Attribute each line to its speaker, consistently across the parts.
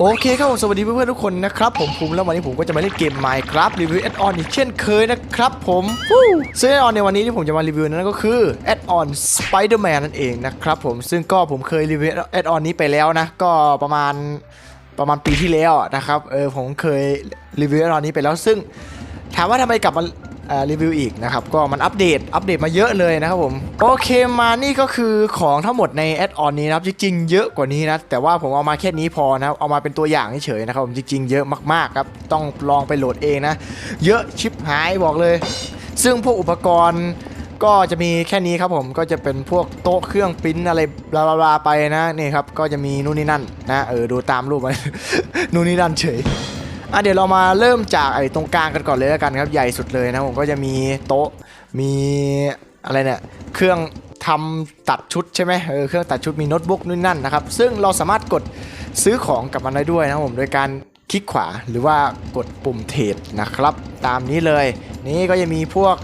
Speaker 1: โอเคครับผมสวัสดีเพื่อนๆทุกคนนะครับผมภูมิแล้ววันนี้ผมก็จะมาเล่นเกม Minecraft รีวิวแอดออนอีกเช่นเคยนะครับผมฟู้ซึ่งแอดออนในวันนี้ที่ผมจะมารีวิวนั้นก็คือแอดออน Spider-Man นั่นเองนะครับผมซึ่งก็ผมเคยรีวิวแอดออนนี้ไปแล้วนะ ก็ประมาณประมาณปีที่แล้วนะครับเออผมเคยรีวิวแอดออนนี้ไปแล้วซึ่ง ถามว่าทำไมกลับมา รีวิวอีกนะครับก็มันอัปเดตอัปเดตมาเยอะเลยนะครับผมโอเคมานี่ก็คือของทั้งหมดในแอดออนนี้นะครับจริงๆเยอะกว่านี้นะแต่ว่าผมเอามาแค่นี้พอนะเอามาเป็นตัวอย่างเฉยๆนะครับผมจริงๆเยอะมากๆครับต้องลองไปโหลดเองนะเยอะชิปหายบอกเลย ซึ่งพวกอุปกรณ์ก็จะมีแค่นี้ครับผมก็จะเป็นพวกโต๊ะเครื่องปริ้นอะไรบลาๆไปนะนี่ครับก็จะมีนู่นนี่นั่นนะเออดูตามรูปไปนู่นนี่นั่นเฉย อะเดี๋ยวเรามาเริ่มจากไอ้ตรงกลางกันก่อนเลยแล้วกันครับใหญ่สุดเลยนะผมก็จะมีโต๊ะมีอะไรเนี่ยเครื่องทำตัดชุดใช่ไหมเออเครื่องตัดชุดมีโน้ตบุ๊กนู่นนั่นนะครับ ซึ่งเราสามารถกดซื้อของกับมันได้ด้วยนะผมโดยการคลิกขวาหรือว่ากดปุ่มเทรดนะครับ ตามนี้เลย นี่ก็จะมีพวก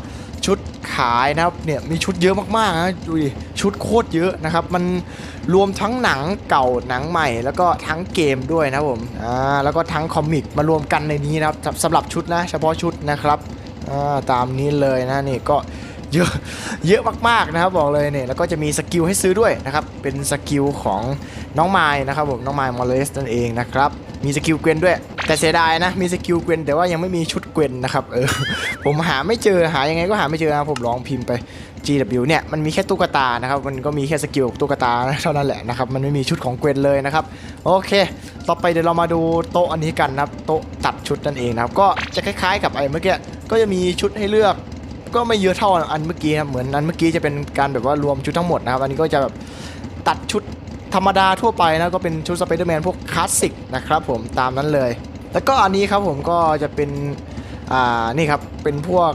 Speaker 1: ชุดขายนะครับเนี่ยมีชุดเยอะมากๆนะดูดิชุดโคตรเยอะนะครับ มันรวมทั้งหนังเก่าหนังใหม่ แล้วก็ทั้งเกมด้วยนะผมอ่าแล้วก็ทั้งคอมิกมารวมกันในนี้นะครับสำสำหรับชุดนะ เฉพาะชุดนะครับอ่าตามนี้เลยนะนี่ก็เยอะเยอะมากๆนะครับบอกเลยเนี่ยแล้วก็จะมีสกิลให้ซื้อด้วยนะครับเป็นสกิลของน้องไม้นะครับผมน้องไม้มอลเลสนั่นเองนะครับ มีสกิลเกวนด้วย แต่เสียดายนะ มีสกิลเกวนแต่ว่ายังไม่มีชุดเกวนนะครับ เออ ผมหาไม่เจอ หายังไงก็หาไม่เจอนะผมลองพิมพ์ไป GW เนี่ย มันมีแค่ตุ๊กตานะครับ มันก็มีแค่สกิลตุ๊กตาเท่านั้นแหละนะครับ มันไม่มีชุดของเกวนเลยนะครับ โอเค ต่อไปเดี๋ยวเรามาดูโต๊ะอันนี้กันนะครับ โต๊ะตัดชุดนั่นเองนะครับ ก็จะคล้ายๆ กับไอ้เมื่อกี้ ก็จะมีชุดให้เลือกก็ไม่เยอะเท่าอันเมื่อกี้ครับเหมือนอันเมื่อกี้จะเป็นการแบบว่ารวมชุดทั้งหมดนะครับ อันนี้ก็จะแบบตัดชุด ธรรมดาทั่วไปนะก็เป็นชุดสไปเดอร์แมนพวกคลาสสิกนะครับผมตามนั้นเลย แล้วก็อันนี้ครับผมก็จะเป็นอ่านี่ครับเป็นพวก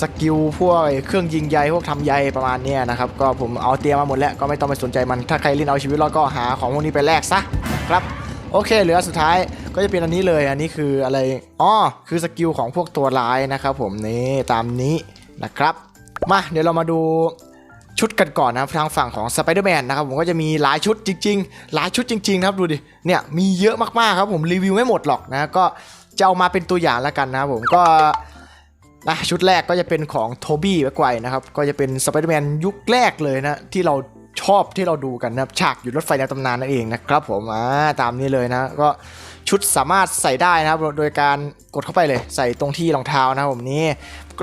Speaker 1: สกิลพวกเครื่องยิงใยพวกทำใยประมาณนี้นะครับก็ผมเอาเตรียมมาหมดแล้วก็ไม่ต้องไปสนใจมันถ้าใครเล่นเอาชีวิตรอดก็หาของพวกนี้ไปแลกซะครับโอเคเหลือสุดท้ายก็จะเป็นอันนี้เลยอันนี้คืออะไรอ๋อคือสกิลของพวกตัวร้ายนะครับผมนี่ตามนี้นะครับ มาเดี๋ยวเรามาดู ชุดกันก่อนนะครับทางฝั่งของสไปเดอร์แมนนะครับผมก็จะมีหลายชุดจริง ๆ หลายชุดจริง ๆ ครับดูดิเนี่ยมีเยอะมากๆครับผมรีวิวไม่หมดหรอกนะก็จะเอามาเป็นตัวอย่างแล้วกันนะครับผมก็นะชุดแรกก็จะเป็นของโทบี้แม็กไกวนะครับก็จะเป็นสไปเดอร์แมนยุคแรกเลยนะที่เราชอบที่เราดูกันนะฉากอยู่รถไฟในตำนานนั่นเองนะครับผมอ่าตามนี้เลยนะก็ชุดสามารถใส่ได้นะครับโดยการกดเข้าไปเลยใส่ตรงที่รองเท้านะครับผมนี่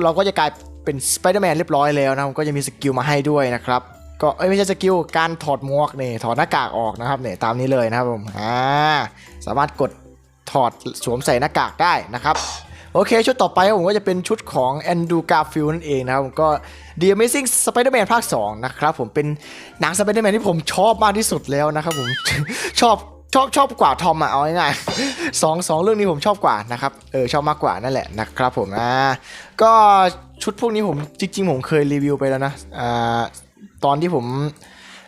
Speaker 1: เราก็จะกลาย เป็นสไปเดอร์แมนเรียบร้อยแล้วนะครับก็จะมีสกิลมาให้ด้วยนะครับก็เอ้ยไม่ใช่สกิลการถอดหมวกนี่ถอดหน้ากากออกนะครับเนี่ยตามนี้เลยนะครับผมอ่าสามารถกดถอดสวมใส่หน้ากากได้นะครับโอเค ชุดต่อไปผมก็จะเป็นชุดของแอนดูการ์ฟิลนั่นเองนะครับผมก็ The Amazing Spider-Man ภาค 2 นะครับผมเป็นหนังสไปเดอร์แมนที่ผมชอบมากที่สุดแล้วนะครับผมชอบชอบชอบกว่าทอมอะเอาง่ายๆสองสองเรื่องนี้ผมชอบกว่านะครับเออชอบมากกว่านั่นแหละนะครับผมอ่าก็ ชุดพวกนี้ผมจริงๆ ผมเคยรีวิวไปแล้วนะอ่าตอนที่ผม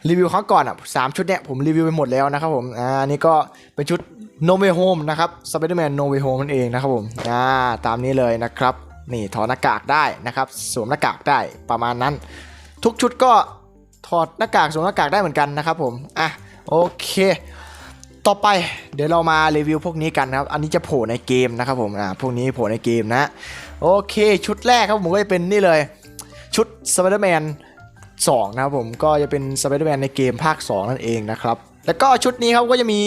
Speaker 1: รีวิวครั้งก่อนอะสามชุดเนี้ยผมรีวิวไปหมดแล้วนะครับผมอ่าอันนี้ก็เป็นชุด No Way Home นะครับ Spider-Man No Way Home นั่นเองนะครับผมอ่าตามนี้เลยนะครับนี่ถอดหน้ากากได้นะครับ สวมหน้ากากได้ประมาณนั้น ทุกชุดก็ถอดหน้ากากสวมหน้ากากได้เหมือนกันนะครับผมอะโอเค ต่อไปเดี๋ยวเรามารีวิวพวกนี้กันนะครับ อันนี้จะโผล่ในเกมนะครับผมอ่าพวกนี้โผล่ในเกมนะโอเค ชุดแรกครับผมก็จะเป็นนี่เลย ชุด Spider-Man 2นะครับผมก็จะเป็น Spider-Man ในเกมภาค 2 นั่นเองนะครับ แล้วก็ชุดนี้ครับก็จะมี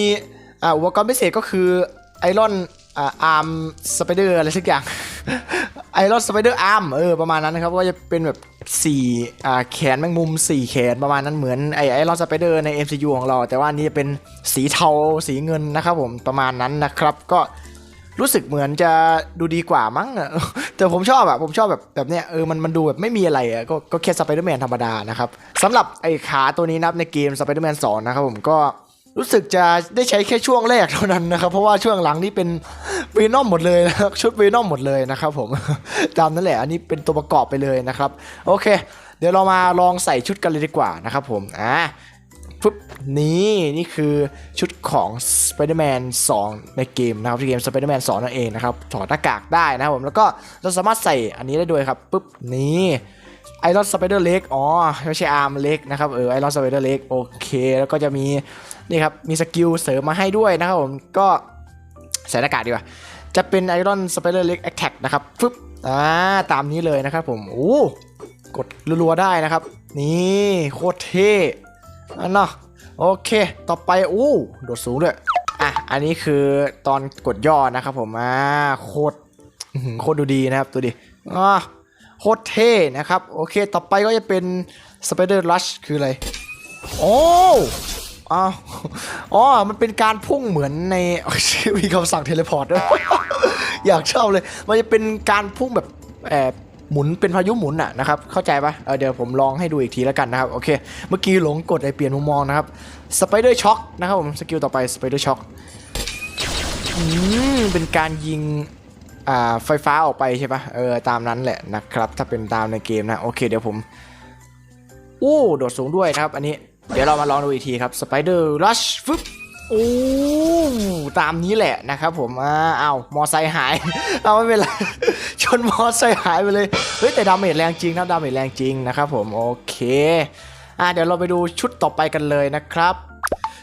Speaker 1: อ่าอุปกรณ์พิเศษก็คือไอรอนอ่าอาร์มสไปเดอร์อะไรสักอย่าง ไอรอนสไปเดอร์อาร์มเออประมาณนั้นนะครับก็จะเป็นแบบ4อ่าแขนแมงมุม 4 แขนประมาณนั้นเหมือนไอไอรอนสไปเดอร์ใน MCU ของเรา แต่ว่านี้จะเป็นสีเทาสีเงินนะครับผมประมาณนั้นนะครับก็รู้สึกเหมือนจะดูดีกว่ามั้งแต่ผมชอบอะผมชอบแบบแบบเนี้ยเออมันมันดูแบบไม่มีอะไรอะก็ก็แค่สไปเดอร์แมนธรรมดานะครับสำหรับไอขาตัวนี้นับในเกมสไปเดอร์แมน2นะครับผมก็ รู้สึกจะได้ใช้แค่ช่วงแรกเท่านั้นนะครับ เพราะว่าช่วงหลังนี่เป็นเวนอมหมดเลยนะครับชุดเวนอมหมดเลยนะครับผมตามนั่นแหละอันนี้เป็นตัวประกอบไปเลยนะครับ โอเค เดี๋ยวเรามาลองใส่ชุดกันเลยดีกว่านะครับผมอ่าปุ๊บนี่นี่คือชุดของ Spider-Man 2 ในเกมนะครับที่เกม Spider-Man 2 นั่นเองนะครับถอดหน้ากากได้นะครับผมแล้วก็เราสามารถใส่อันนี้ได้ด้วยครับปุ๊บนี่ ไอรอนสไปเดอร์เล็กอ๋อไม่ใช่อาร์มเล็กนะครับ เออ ไอรอนสไปเดอร์เล็กโอเค แล้วก็จะมี นี่ครับ มีสกิลเสริมมาให้ด้วยนะครับผม ก็ใส่หน้ากากดีกว่า จะเป็นไอรอนสไปเดอร์เล็กแอคแท็กนะครับฟึบอ่า ตามนี้เลยนะครับผม โอ้ กดรัวๆได้นะครับ นี่โคตรเท่อันเนาะโอเค ต่อไป โอ้ โดดสูงด้วย อะ อันนี้คือตอนกดย่อนะครับผม อ่า โคตร โคตรดูดีนะครับ ดูดิ อ่า โคตรเท่นะครับ โอเค ต่อไปก็จะเป็นสไปเดอร์ลัชคืออะไร โอ้อ้าวอ๋อ มันเป็นการพุ่งเหมือนใน มีคำสั่งเทเลพอร์ตด้วยอยากชอบเลย มันจะเป็นการพุ่งแบบแอบหมุนเป็นพายุหมุนอะนะครับ เข้าใจปะเเดี๋ยวผมลองให้ดูอีกทีแล้วกันนะครับ โอเค เมื่อกี้หลงกดไอเปลี่ยนมุมมองนะครับ สไปเดอร์ช็อคนะครับผม สกิลต่อไปสไปเดอร์ช็อคอืมเป็นการยิง ไฟฟ้าออกไปใช่ปะเออตามนั้นแหละนะครับ ถ้าเป็นตามในเกมนะโอเคเดี๋ยวผมโอ้โดดสูงด้วยนะครับ อันนี้ เดี๋ยวเรามาลองดูอีกทีครับสไปเดอร์รัชฟึบโอ้ตามนี้แหละนะครับผมอ่าเอามอไซค์หาย เอาไม่เป็นไรชนมอไซค์หายไปเลยเฮ้ยแต่ดาเมจแรงจริงนะดาเมจแรงจริงนะครับผมโอเคอ่าเดี๋ยวเราไปดูชุดต่อไปกันเลยนะครับ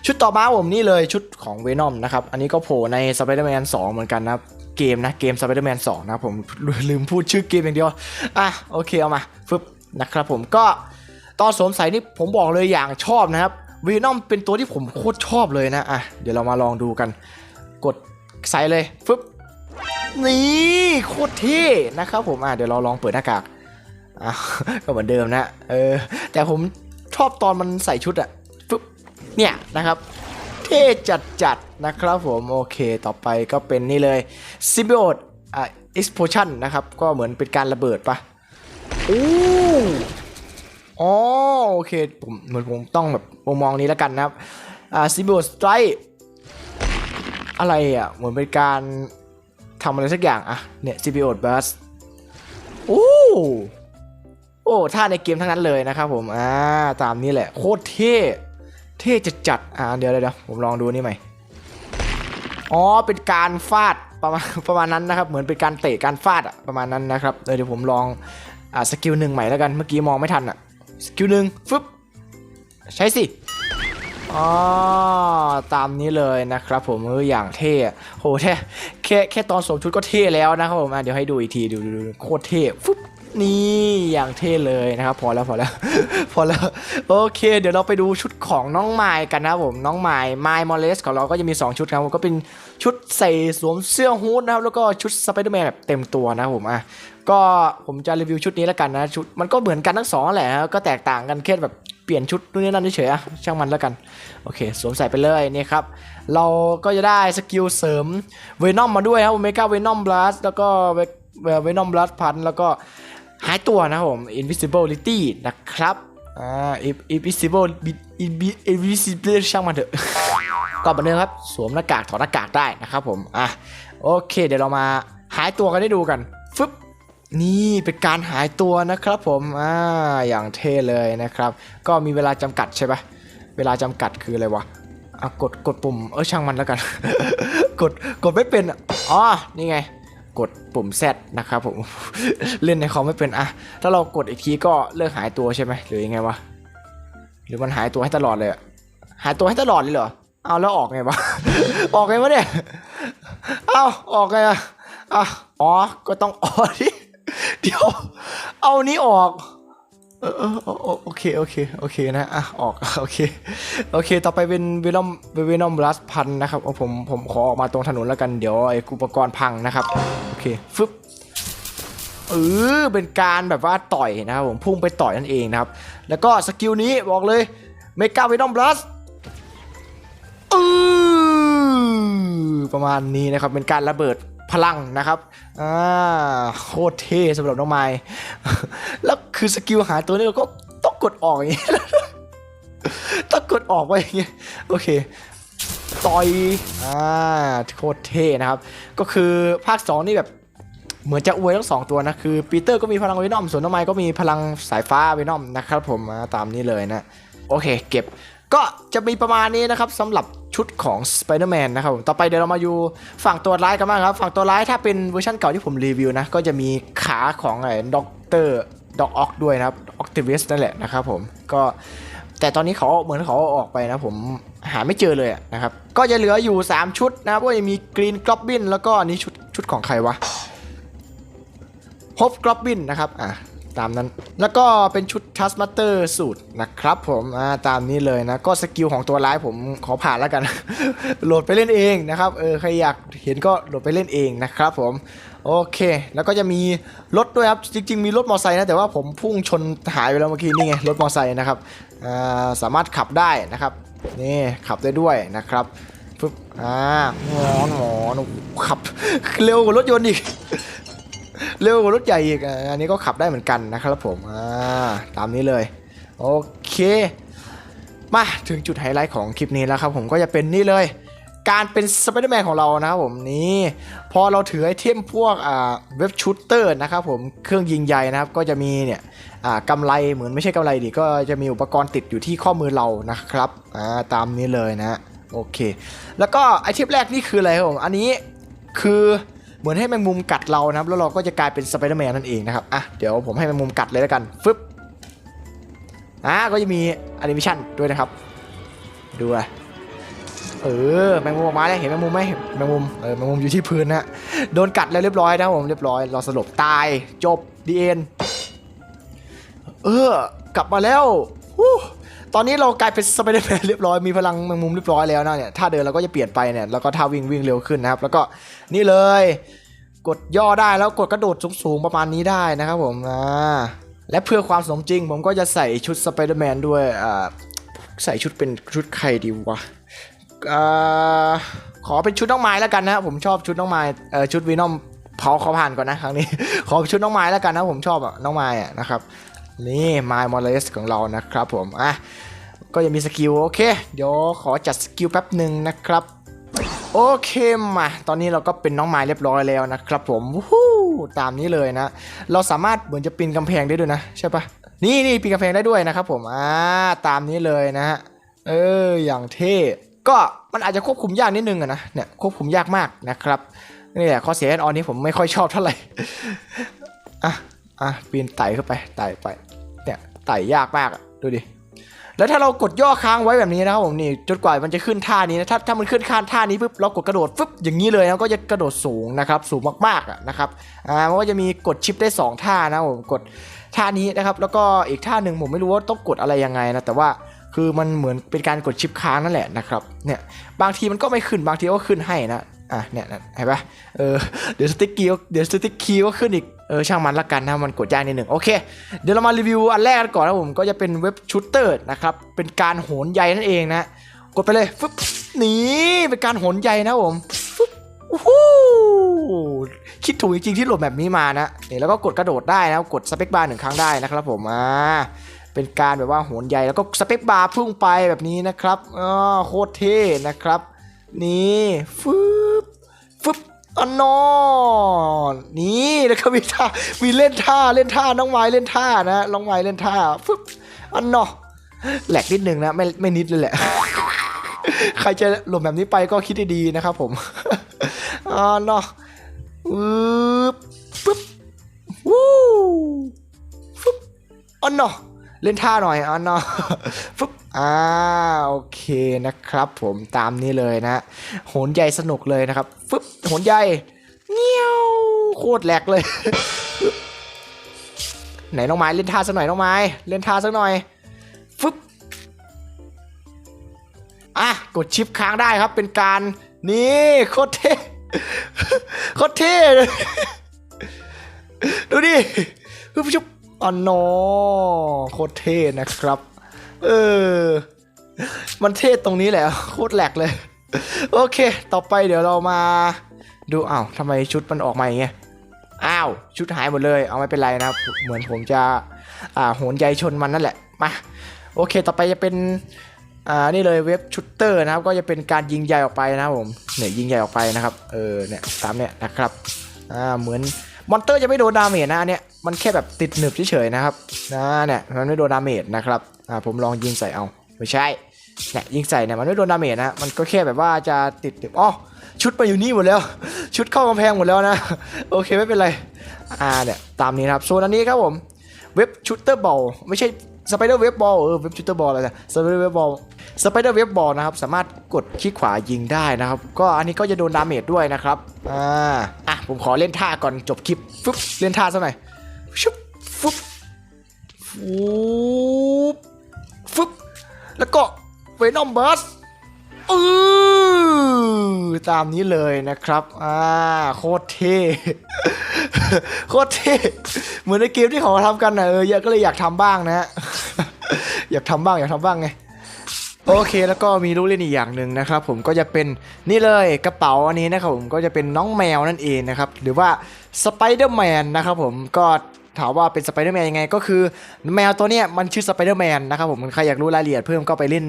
Speaker 1: ชุดต่อมาผมนี่เลยชุดของเวนอมนะครับ อันนี้ก็โผล่ใน Spider-Man 2 เหมือนกันนะครับ เกมนะเกม Spider-Man 2 นะผมลืมพูดชื่อเกมอย่างเดียว อะโอเคเอามาฟึบนะครับผมก็ตอนสวมใส่นี่ผมบอกเลยอย่างชอบนะครับเวนอมเป็นตัวที่ผมโคตรชอบเลยนะอะเดี๋ยวเรามาลองดูกัน กดใส่เลยฟึบนี่โคตรเท่นะครับผมอะเดี๋ยวเราลองเปิดหน้ากากอะก็เหมือนเดิมนะเออแต่ผมชอบตอนมันใส่ชุดอะฟึบเนี่ยนะครับ ท่จัดจัดๆนะครับผมโอเคต่อไปก็เป็นนี่เลยซิบิโอตอ่า explosion นะครับ ก็เหมือนเป็นการระเบิดปะอู้อ๋อโอเคผมเหมือนผมต้องแบบมุมมองนี้แล้วกันนะครับอ่าซิบิโอตสไตร์อะไรอะ เหมือนเป็นการทำอะไรสักอย่างอะเนี่ยซิบิโอตบัสโอ้โอ้ท่าในเกมทั้งนั้นเลยนะครับผมอ่าตามนี้แหละ โคตรเท่ เท่จัดจัดๆอ่า เดี๋ยวเดี๋ยวผมลองดูนี่ใหม่ อ๋อ เป็นการฟาดประมาณประมาณนั้นนะครับ เหมือนเป็นการเตะการฟาดอะประมาณนั้นนะครับ เดี๋ยวเดี๋ยวผมลอง อ่า สกิลหนึ่งใหม่แล้วกัน เมื่อกี้มองไม่ทันอะสกิลหนึ่งฟึบ ใช้สิอ๋อตามนี้เลยนะครับผมเอออย่างเท่โหแค่แค่แค่ตอนสวมชุดก็เท่แล้วนะครับผมเดี๋ยวให้ดูอีกทีดูดูดูโคตรเท่ฟึบ นี่อย่างเท่เลยนะครับ พอแล้วพอแล้ว พอแล้วโอเค เดี๋ยวเราไปดูชุดของน้องไมายกันนะผมน้องไมายไมายมอลเลสของเราก็จะมี 2 ชุดครับผมก็เป็นชุดใส่สวมเสื้อฮู้ดนะครับแล้วก็ชุดสไปเดอร์แมนแบบเต็มตัวนะผมอะก็ผมจะรีวิวชุดนี้แล้วกันนะชุดมันก็เหมือนกันทั้งสองแหละครับก็แตกต่างกันแค่แบบเปลี่ยนชุดนู่นนี่นั่นเฉยๆอะช่างมันแล้วกันโอเค สวมใส่ไปเลยนี่ครับเราก็จะได้สกิลเสริมเวนอมมาด้วยครับเมกาเวนอมบลัสแล้วก็เวนอมบลัสพันแล้วก็ หายตัวนะผม invisibility นะครับอ่า invisible invisible ช่างมันเถอะ ก็เหมือนเดิมครับสวมหน้ากากถอดหน้ากากได้นะครับผมอะโอเค เดี๋ยวเรามาหายตัวกันได้ดูกันฟึบนี่เป็นการหายตัวนะครับผมอ่าอย่างเท่เลยนะครับ ก็มีเวลาจำกัดใช่ปะเวลาจำกัดคืออะไรวะอะกดกดปุ่มเออช่างมันแล้วกัน กดกดไม่เป็นอะอ๋อนี่ไง กดปุ่ม Z นะครับผม เล่นในคอมไม่เป็นอะถ้าเรากดอีกทีก็เลิกหายตัวใช่ไหมหรือยังไงวะหรือมันหายตัวให้ตลอดเลยอะหายตัวให้ตลอดเลยเหรอเอาแล้วออกไงวะออกไงวะเนี่ยเอาออกไงอะอ๋อก็ต้องออกดิเดี๋ยวเอานี้ออก เออเออโอเคโอเคโอเคนะอะออกโอเคโอเค ต่อไปเป็นเวนอมเวนอมบลัสพันนะครับเอาผมผมขอออกมาตรงถนนแล้วกันเดี๋ยวไอ้อุปกรณ์พังนะครับโอเคฟึบเออเป็นการแบบว่าต่อยนะครับผมพุ่งไปต่อยนั่นเองนะครับ แล้วก็สกิลนี้บอกเลยเมกาเวนอมบลัสประมาณนี้นะครับเป็นการระเบิด พลังนะครับอ่าโคตรเท่สำหรับน้องไม้แล้วคือสกิลหาตัวนี้เราก็ต้องกดออกอย่างนี้ต้องกดออกไปอย่างเงี้ยโอเคต่อยอ่าโคตรเท่นะครับ ก็คือภาค 2 นี่แบบเหมือนจะอวยทั้งสองตัวนะ คือปีเตอร์ก็มีพลังเวนอมส่วนน้องไมค์ก็มีพลังสายฟ้าเวนอมนะครับผมตามนี้เลยนะ โอเค เก็บ ก็จะมีประมาณนี้นะครับสำหรับชุดของ Spider-Man นะครับผมต่อไปเดี๋ยวเรามาอยู่ฝั่งตัวร้ายกันบ้างครับ ฝั่งตัวร้ายถ้าเป็นเวอร์ชันเก่าที่ผมรีวิวนะ ก็จะมีขาของไอ้ด็อกเตอร์ด็อกออกด้วยนะครับออกติวิสนั่นแหละนะครับผมก็แต่ตอนนี้เขาเหมือนเขาออกไปนะผมหาไม่เจอเลยนะครับ ก็จะเหลืออยู่ 3 ชุดนะครับก็จะมีกรีนกรอบบินแล้วก็อันนี้ชุดชุดของใครวะฮบกรอบบินนะครับอะ ตามนั้น แล้วก็เป็นชุดทัสมาสเตอร์สูตรนะครับผมตามนี้เลยนะ ก็สกิลของตัวร้ายผมขอผ่านแล้วกัน โหลดไปเล่นเองนะครับ เออ ใครอยากเห็นก็โหลดไปเล่นเองนะครับผม โอเค แล้วก็จะมีรถด้วยครับ จริง ๆ มีรถมอเตอร์ไซค์นะ แต่ว่าผมพุ่งชนหายไปแล้วเมื่อกี้นี่ไง รถมอเตอร์ไซค์นะครับสามารถขับได้นะครับ นี่ขับได้ด้วยนะครับปึ๊บอ่าหมอนหมอนขับเร็วกว่ารถยนต์อีก เร็วกว่ารถใหญ่อีกอันนี้ก็ขับได้เหมือนกันนะครับผมอ่าตามนี้เลยโอเค มาถึงจุดไฮไลท์ของคลิปนี้แล้วครับผมก็จะเป็นนี่เลย การเป็นสไปเดอร์แมนของเรานะครับผมนี่พอเราถือไอเทมพวกอ่าเว็บชูตเตอร์นะครับผมเครื่องยิงใหญ่นะครับก็จะมีเนี่ยอ่ากำไรเหมือนไม่ใช่กำไรดิก็จะมีอุปกรณ์ติดอยู่ที่ข้อมือเรานะครับอ่าตามนี้เลยนะโอเค แล้วก็ไอเทมแรกนี่คืออะไรครับผมอันนี้คือ เหมือนให้แมงมุมกัดเรานะครับ แล้วเราก็จะกลายเป็นสไปเดอร์แมนนั่นเองนะครับอะเดี๋ยวผมให้แมงมุมกัดเลยแล้วกันฟึบอ่าก็จะมีแอนิเมชันด้วยนะครับ ดูอะเออแมงมุมออกมาแล้วเห็นแมงมุมไหมแมงมุมเออแมงมุมอยู่ที่พื้นนะโดนกัดแล้วเรียบร้อยนะผมเรียบร้อยเราสลบตายจบดีเอ็นเออกลับมาแล้วฮู้ ตอนนี้เรากลายเป็นสไปเดอร์แมนเรียบร้อยมีพลังแมงมุมเรียบร้อยแล้วนะเนี่ยถ้าเดินเราก็จะเปลี่ยนไปเนี่ยแล้วก็ท่าวิ่งวิ่งเร็วขึ้นนะครับ แล้วก็นี่เลย กดย่อได้แล้วกดกระโดดสูงๆประมาณนี้ได้นะครับผมอ่าและเพื่อความสมจริง ผมก็จะใส่ชุดสไปเดอร์แมนด้วยอ่าใส่ชุดเป็นชุดใครดีวะเอ่อขอเป็นชุดน้องไม้แล้วกันนะผมชอบชุดน้องไม้เอ่อชุดวีนอมเผาเขาผ่านก่อนนะครั้งนี้ ขอชุดน้องไม้แล้วกันนะผมชอบอะน้องไม้อะนะครับ นี่ไมล์มอลเลสของเรานะครับผมอะก็ยังมีสกิลโอเค เดี๋ยวขอจัดสกิลแป๊บหนึ่งนะครับโอเคมาตอนนี้เราก็เป็นน้องไม้เรียบร้อยแล้วนะครับผมวู้ตามนี้เลยนะ เราสามารถเหมือนจะปีนกำแพงได้ด้วยนะใช่ปะนี่นี่ปีนกำแพงได้ด้วยนะครับผมอ่าตามนี้เลยนะฮะเอออย่างเท่ก็มันอาจจะควบคุมยากนิดนึงอะนะเนี่ยควบคุมยากมากนะครับนี่แหละข้อเสียอันนี้ผมไม่ค่อยชอบเท่าไหร่อะ อะปีนไต่เข้าไปไต่ไปเนี่ยไต่ยากมากอะดูดิแล้วถ้าเรากดย่อค้างไว้แบบนี้นะครับผมนี่จนกว่ามันจะขึ้นท่านี้นะถ้าถ้ามันขึ้นข้างท่านี้ปุ๊บเรากดกระโดดปุ๊บอย่างนี้เลยนะก็จะกระโดดสูงนะครับสูงมากๆอะนะครับอ่ามันก็จะมีกดชิปได้สองท่านะผมกดท่านี้นะครับแล้วก็อีกท่าหนึ่งผมไม่รู้ว่าต้องกดอะไรยังไงนะแต่ว่าคือมันเหมือนเป็นการกดชิปค้างนั่นแหละนะครับเนี่ยบางทีมันก็ไม่ขึ้นบางทีก็ขึ้นให้นะ อะเนี่ยเห็นปะเออเดี๋ยวสติ๊กกี้เดี๋ยวสติ๊กคีย์ก็ขึ้นอีกเออช่างมันละกันนะมันกดยากนิดหนึ่งโอเค เดี๋ยวเรามารีวิวอันแรกกันก่อนนะผมก็จะเป็นเว็บชูตเตอร์นะครับเป็นการโหนใยนั่นเองนะกดไปเลยฟึบนี่เป็นการโหนใยนะผมฟึบอู้คิดถูกจริงๆที่โหลดแบบนี้มานะเนี่ยแล้วก็กดกระโดดได้นะกดสเปคบาร์หนึ่งครั้งได้นะครับผมอ่าเป็นการแบบว่าโหนใหญ่แล้วก็สเปคบาร์พุ่งไปแบบนี้นะครับอ๋อโคตรเท่นะครับ นี่ฟึบฟึบอ๋อนอนี่แล้วก็มีท่ามีเล่นท่าเล่นท่าน้องไม้เล่นท่านะน้องไม้เล่นท่าฟึบอ๋อนอแหลกนิดนึงนะไม่ไม่นิดเลยแหละ ใครจะหลบแบบนี้ไปก็คิดดีๆนะครับผมอ๋อนอฟึบปึ๊บวู้ฟึบอ๋อนอเล่นท่าหน่อยอะเนาะฟึบ อ่าโอเคนะครับผมตามนี้เลยนะโหนใหญ่สนุกเลยนะครับฟึบโหนใหญ่เงี้ยวโคตรแหลกเลย ไหนน้องไม้เล่นท่าสักหน่อยน้องไม้เล่นท่าสักหน่อยฟึบอะกดชิปค้างได้ครับเป็นการนี่โคตรเท่โคตรเท่เลยดูดิคือผู้ชมอ๋อนอโคตรเท่นะครับ เออ มันเท่ตรงนี้แหละโคตรแหลกเลย โอเค ต่อไปเดี๋ยวเรามา ดูอ้าวทำไมชุดมันออกมาอย่างเงี้ยอ้าว ชุดหายหมดเลย เอาไม่เป็นไรนะครับเหมือนผมจะ อ่าโหนใยชนมันนั่นแหละ มา โอเค ต่อไปจะเป็น อ่า นี่เลยเว็บชุตเตอร์นะครับ ก็จะเป็นการยิงใยออกไปนะครับผม เนี่ยยิงใยออกไปนะครับ เออ เนี่ยตามเนี่ยนะครับ อ่า เหมือนมอนเตอร์จะไม่โดนดาเมจนะอันเนี้ย มันแค่แบบติดหนึบเฉยๆนะครับนะเนี่ย มันไม่โดนดาเมจนะครับ อ่าผมลองยิงใส่เอาไม่ใช่เนี่ยยิงใส่เนี่ยมันไม่โดนดาเมจนะมันก็แค่แบบว่าจะติดหนึบอ๋อชุดมาอยู่นี่หมดแล้ว ชุดเข้ากำแพงหมดแล้วนะ โอเคไม่เป็นไรอ่าเนี่ยตามนี้นะครับส่วนอันนี้ครับผมเว็บชูเตอร์บอลไม่ใช่สไปเดอร์เว็บบอลเออเว็บชูเตอร์บอลอะไรนะสไปเดอร์เว็บบอลสไปเดอร์เว็บบอลนะครับสามารถกดคลิกขวายิงได้นะครับ ก็อันนี้ก็จะโดนดาเมจด้วยนะครับอ่าอะผมขอเล่นท่าก่อนจบคลิปฟึบเล่นท่าซะหน่อยชุบฟึบฟูบ ฟึบแล้วก็เวนอมเบัสอือตามนี้เลยนะครับอ่าโคตรเท่โคตรเท่เหมือนในเกมที่เขาทำกันนะเอออยากก็เลยอยากทำบ้างนะฮะอยากทำบ้างอยากทำบ้างไงโอเคแล้วก็มีลูกเล่นอีกอย่างหนึ่งนะครับผมก็จะเป็นนี่เลยกระเป๋าอันนี้นะครับผมก็จะเป็นน้องแมวนั่นเองนะครับหรือว่าสไปเดอร์แมนนะครับผมก็ ถามว่าเป็นสไปเดอร์แมนยังไง ก็คือแมวตัวเนี้ยมันชื่อสไปเดอร์แมนนะครับผมใครอยากรู้รายละเอียดเพิ่มก็ไปเล่น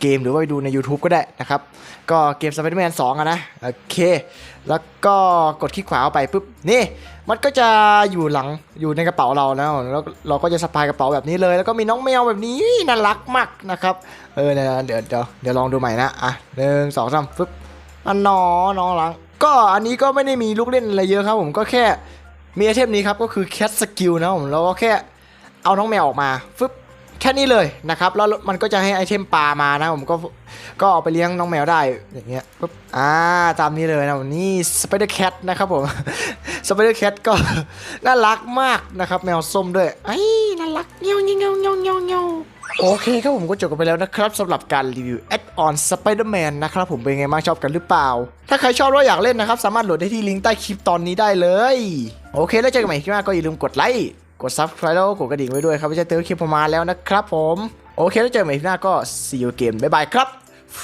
Speaker 1: เกมหรือว่าไปดูใน YouTube ก็ได้นะครับ ก็เกม Spider-Man 2อะนะ โอเค แล้วก็กดคลิกขวาไปปุ๊บ นี่ มันก็จะอยู่หลังอยู่ในกระเป๋าเราแล้วแล้วเราก็จะสะพายกระเป๋าแบบนี้เลย แล้วก็มีน้องแมวแบบนี้น่ารักมากนะครับ เออเดี๋ยวเดี๋ยวเดี๋ยวเดี๋ยวลองดูใหม่นะ อะหนึ่งสองสามปุ๊บอันนอน้องหลัง ก็อันนี้ก็ไม่ได้มีลูกเล่นอะไรเยอะครับผมก็แค่ มีไอเทมนี้ครับก็คือ cat skill นะผมแล้วก็แค่เอาน้องแมวออกมาฟึบแค่นี้เลยนะครับแล้วมันก็จะให้ไอเทมปลามานะผมก็ก็เอาไปเลี้ยงน้องแมวได้อย่างเงี้ยปุ๊บอ่าตามนี้เลยนะนี่สไปเดอร์แคทนะครับผมสไปเดอร์แคทก็น่ารักมากนะครับ แมวส้มด้วยไอ้น่ารักเงี้ยเงี้ยวเงี้ยวเงี้ยวเงี้ยวเงี้ยว โอเคครับผมก็จบกันไปแล้วนะครับสำหรับการรีวิว Add on Spider-Man นะครับผมเป็นไงบ้างชอบกันหรือเปล่า ถ้าใครชอบแล้วอยากเล่นนะครับ สามารถโหลดได้ที่ลิงก์ใต้คลิปตอนนี้ได้เลย โอเค แล้วเจอกันใหม่คลิปหน้าก็อย่าลืมกดไลค์กด Subscribe แล้วก็กดกระดิ่งไว้ด้วยครับไม่ใช่เจอคลิปผมมาแล้วนะครับผม โอเค แล้วเจอกันใหม่คลิปหน้าก็ see you again บ๊ายบายครับฟ